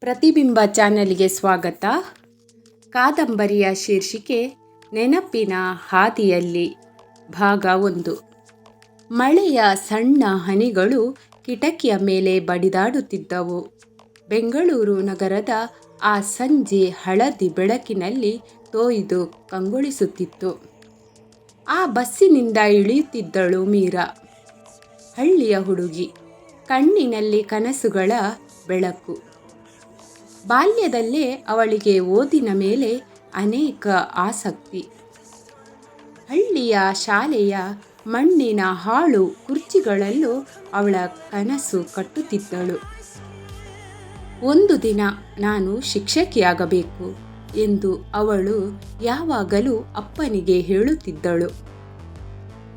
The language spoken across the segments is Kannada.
ಪ್ರತಿಬಿಂಬ ಚಾನೆಲ್ಗೆ ಸ್ವಾಗತ. ಕಾದಂಬರಿಯ ಶೀರ್ಷಿಕೆ, ನೆನಪಿನ ಹಾದಿಯಲ್ಲಿ, ಭಾಗ ಒಂದು. ಮಳೆಯ ಸಣ್ಣ ಹನಿಗಳು ಕಿಟಕಿಯ ಮೇಲೆ ಬಡಿದಾಡುತ್ತಿದ್ದವು. ಬೆಂಗಳೂರು ನಗರದ ಆ ಸಂಜೆ ಹಳದಿ ಬೆಳಕಿನಲ್ಲಿ ತೋಯ್ದು ಕಂಗೊಳಿಸುತ್ತಿತ್ತು. ಆ ಬಸ್ಸಿನಿಂದ ಇಳಿಯುತ್ತಿದ್ದಳು ಮೀರಾ. ಹಳ್ಳಿಯ ಹುಡುಗಿ. ಕಣ್ಣಿನಲ್ಲಿ ಕನಸುಗಳ ಬೆಳಕು. ಬಾಲ್ಯದಲ್ಲೇ ಅವಳಿಗೆ ಓದಿನ ಮೇಲೆ ಅನೇಕ ಆಸಕ್ತಿ. ಹಳ್ಳಿಯ ಶಾಲೆಯ ಮಣ್ಣಿನ ಹಾಳು ಕುರ್ಚಿಗಳಲ್ಲೂ ಅವಳ ಕನಸು ಕಟ್ಟುತ್ತಿದ್ದಳು. ಒಂದು ದಿನ ನಾನು ಶಿಕ್ಷಕಿಯಾಗಬೇಕು ಎಂದು ಅವಳು ಯಾವಾಗಲೂ ಅಪ್ಪನಿಗೆ ಹೇಳುತ್ತಿದ್ದಳು.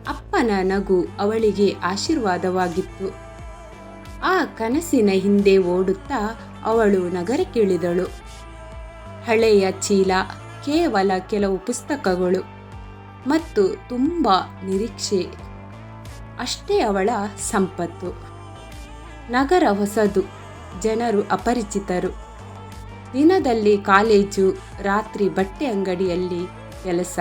ಅಪ್ಪನ ನಗು ಅವಳಿಗೆ ಆಶೀರ್ವಾದವಾಗಿತ್ತು. ಆ ಕನಸಿನ ಹಿಂದೆ ಓಡುತ್ತಾ ಅವಳು ನಗರಕ್ಕಿಳಿದಳು. ಹಳೆಯ ಚೀಲ, ಕೇವಲ ಕೆಲವು ಪುಸ್ತಕಗಳು ಮತ್ತು ತುಂಬ ನಿರೀಕ್ಷೆ. ಅಷ್ಟೇ ಅವಳ ಸಂಪತ್ತು. ನಗರ ಹೊಸದು, ಜನರು ಅಪರಿಚಿತರು. ದಿನದಲ್ಲಿ ಕಾಲೇಜು, ರಾತ್ರಿ ಬಟ್ಟೆ ಅಂಗಡಿಯಲ್ಲಿ ಕೆಲಸ.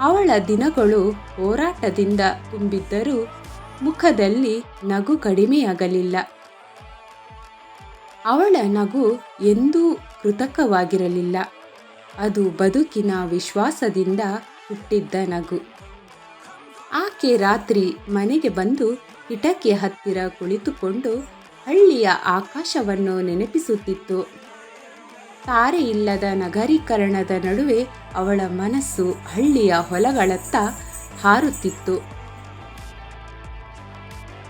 ಅವಳ ದಿನಗಳು ಹೋರಾಟದಿಂದ ತುಂಬಿದ್ದರೂ ಮುಖದಲ್ಲಿ ನಗು ಕಡಿಮೆಯಾಗಲಿಲ್ಲ. ಅವಳ ನಗು ಎಂದೂ ಕೃತಕವಾಗಿರಲಿಲ್ಲ. ಅದು ಬದುಕಿನ ವಿಶ್ವಾಸದಿಂದ ಹುಟ್ಟಿದ್ದ ನಗು. ಆಕೆ ರಾತ್ರಿ ಮನೆಗೆ ಬಂದು ಕಿಟಕಿಯ ಹತ್ತಿರ ಕುಳಿತುಕೊಂಡು ಹಳ್ಳಿಯ ಆಕಾಶವನ್ನು ನೆನಪಿಸುತ್ತಿತ್ತು. ತಾರೆಯಿಲ್ಲದ ನಗರೀಕರಣದ ನಡುವೆ ಅವಳ ಮನಸ್ಸು ಹಳ್ಳಿಯ ಹೊಲಗಳತ್ತ ಹಾರುತ್ತಿತ್ತು.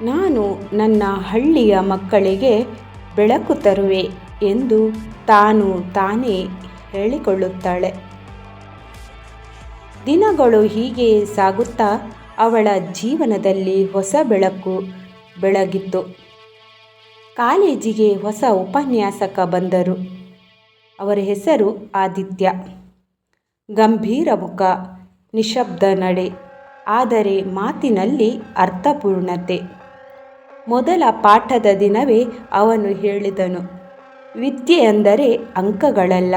ನಾನು ನನ್ನ ಹಳ್ಳಿಯ ಮಕ್ಕಳಿಗೆ ಬೆಳಕು ತರುವೆ ಎಂದು ತಾನು ತಾನೇ ಹೇಳಿಕೊಳ್ಳುತ್ತಾಳೆ. ದಿನಗಳು ಹೀಗೆ ಸಾಗುತ್ತಾ ಅವಳ ಜೀವನದಲ್ಲಿ ಹೊಸ ಬೆಳಕು ಬೆಳಗಿತ್ತು. ಕಾಲೇಜಿಗೆ ಹೊಸ ಉಪನ್ಯಾಸಕ ಬಂದರು. ಅವರ ಹೆಸರು ಆದಿತ್ಯ. ಗಂಭೀರ ಮುಖ, ನಿಶಬ್ದ ನಡೆ, ಆದರೆ ಮಾತಿನಲ್ಲಿ ಅರ್ಥಪೂರ್ಣತೆ. ಮೊದಲ ಪಾಠದ ದಿನವೇ ಅವನು ಹೇಳಿದನು. ವಿದ್ಯೆ ಅಂದರೆ ಅಂಕಗಳಲ್ಲ,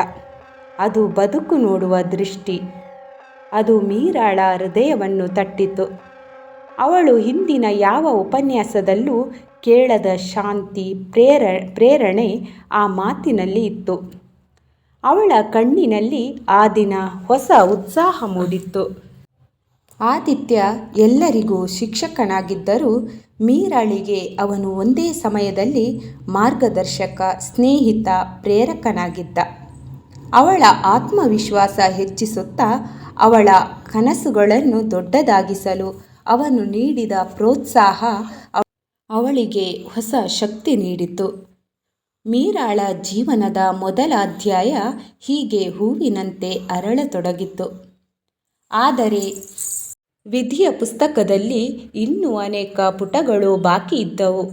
ಅದು ಬದುಕು ನೋಡುವ ದೃಷ್ಟಿ. ಅದು ಮೀರಾಳ ಹೃದಯವನ್ನು ತಟ್ಟಿತು. ಅವಳು ಹಿಂದಿನ ಯಾವ ಉಪನ್ಯಾಸದಲ್ಲೂ ಕೇಳದ ಶಾಂತಿ, ಪ್ರೇರ, ಪ್ರೇರಣೆ ಆ ಮಾತಿನಲ್ಲಿ ಇತ್ತು. ಅವಳ ಕಣ್ಣಿನಲ್ಲಿ ಆ ದಿನ ಹೊಸ ಉತ್ಸಾಹ ಮೂಡಿತ್ತು. ಆದಿತ್ಯ ಎಲ್ಲರಿಗೂ ಶಿಕ್ಷಕನಾಗಿದ್ದರೂ ಮೀರಾಳಿಗೆ ಅವನು ಒಂದೇ ಸಮಯದಲ್ಲಿ ಮಾರ್ಗದರ್ಶಕ, ಸ್ನೇಹಿತ, ಪ್ರೇರಕನಾಗಿದ್ದ. ಅವಳ ಆತ್ಮವಿಶ್ವಾಸ ಹೆಚ್ಚಿಸುತ್ತಾ ಅವಳ ಕನಸುಗಳನ್ನು ದೊಡ್ಡದಾಗಿಸಲು ಅವನು ನೀಡಿದ ಪ್ರೋತ್ಸಾಹ ಅವಳಿಗೆ ಹೊಸ ಶಕ್ತಿ ನೀಡಿತು. ಮೀರಾಳ ಜೀವನದ ಮೊದಲ ಅಧ್ಯಾಯ ಹೀಗೆ ಹೂವಿನಂತೆ ಅರಳತೊಡಗಿತ್ತು. ಆದರೆ ವಿಧಿಯ ಪುಸ್ತಕದಲ್ಲಿ ಇನ್ನೂ ಅನೇಕ ಪುಟಗಳು ಬಾಕಿ ಇದ್ದವು.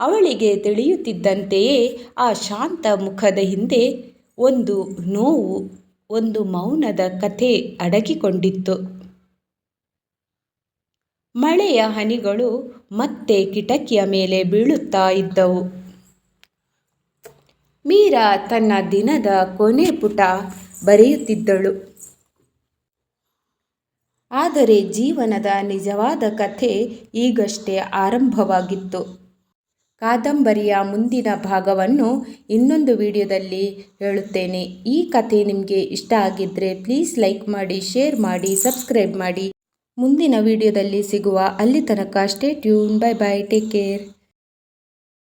ಅವಳಿಗೆ ತಿಳಿಯುತ್ತಿದ್ದಂತೆಯೇ ಆ ಶಾಂತ ಮುಖದ ಹಿಂದೆ ಒಂದು ನೋವು, ಒಂದು ಮೌನದ ಕಥೆ ಅಡಗಿಕೊಂಡಿತ್ತು. ಮಳೆಯ ಹನಿಗಳು ಮತ್ತೆ ಕಿಟಕಿಯ ಮೇಲೆ ಬೀಳುತ್ತಾ ಇದ್ದವು. ಮೀರಾ ತನ್ನ ದಿನದ ಕೊನೆ ಪುಟ ಬರೆಯುತ್ತಿದ್ದಳು. ಆದರೆ ಜೀವನದ ನಿಜವಾದ ಕಥೆ ಈಗಷ್ಟೇ ಆರಂಭವಾಗಿತ್ತು. ಕಾದಂಬರಿಯ ಮುಂದಿನ ಭಾಗವನ್ನು ಇನ್ನೊಂದು ವಿಡಿಯೋದಲ್ಲಿ ಹೇಳುತ್ತೇನೆ. ಈ ಕಥೆ ನಿಮಗೆ ಇಷ್ಟ ಆಗಿದ್ದರೆ ಪ್ಲೀಸ್ ಲೈಕ್ ಮಾಡಿ, ಶೇರ್ ಮಾಡಿ, ಸಬ್ಸ್ಕ್ರೈಬ್ ಮಾಡಿ. ಮುಂದಿನ ವಿಡಿಯೋದಲ್ಲಿ ಸಿಗುವ ಅಲ್ಲಿ ತನಕ stay tune bye bye, take care.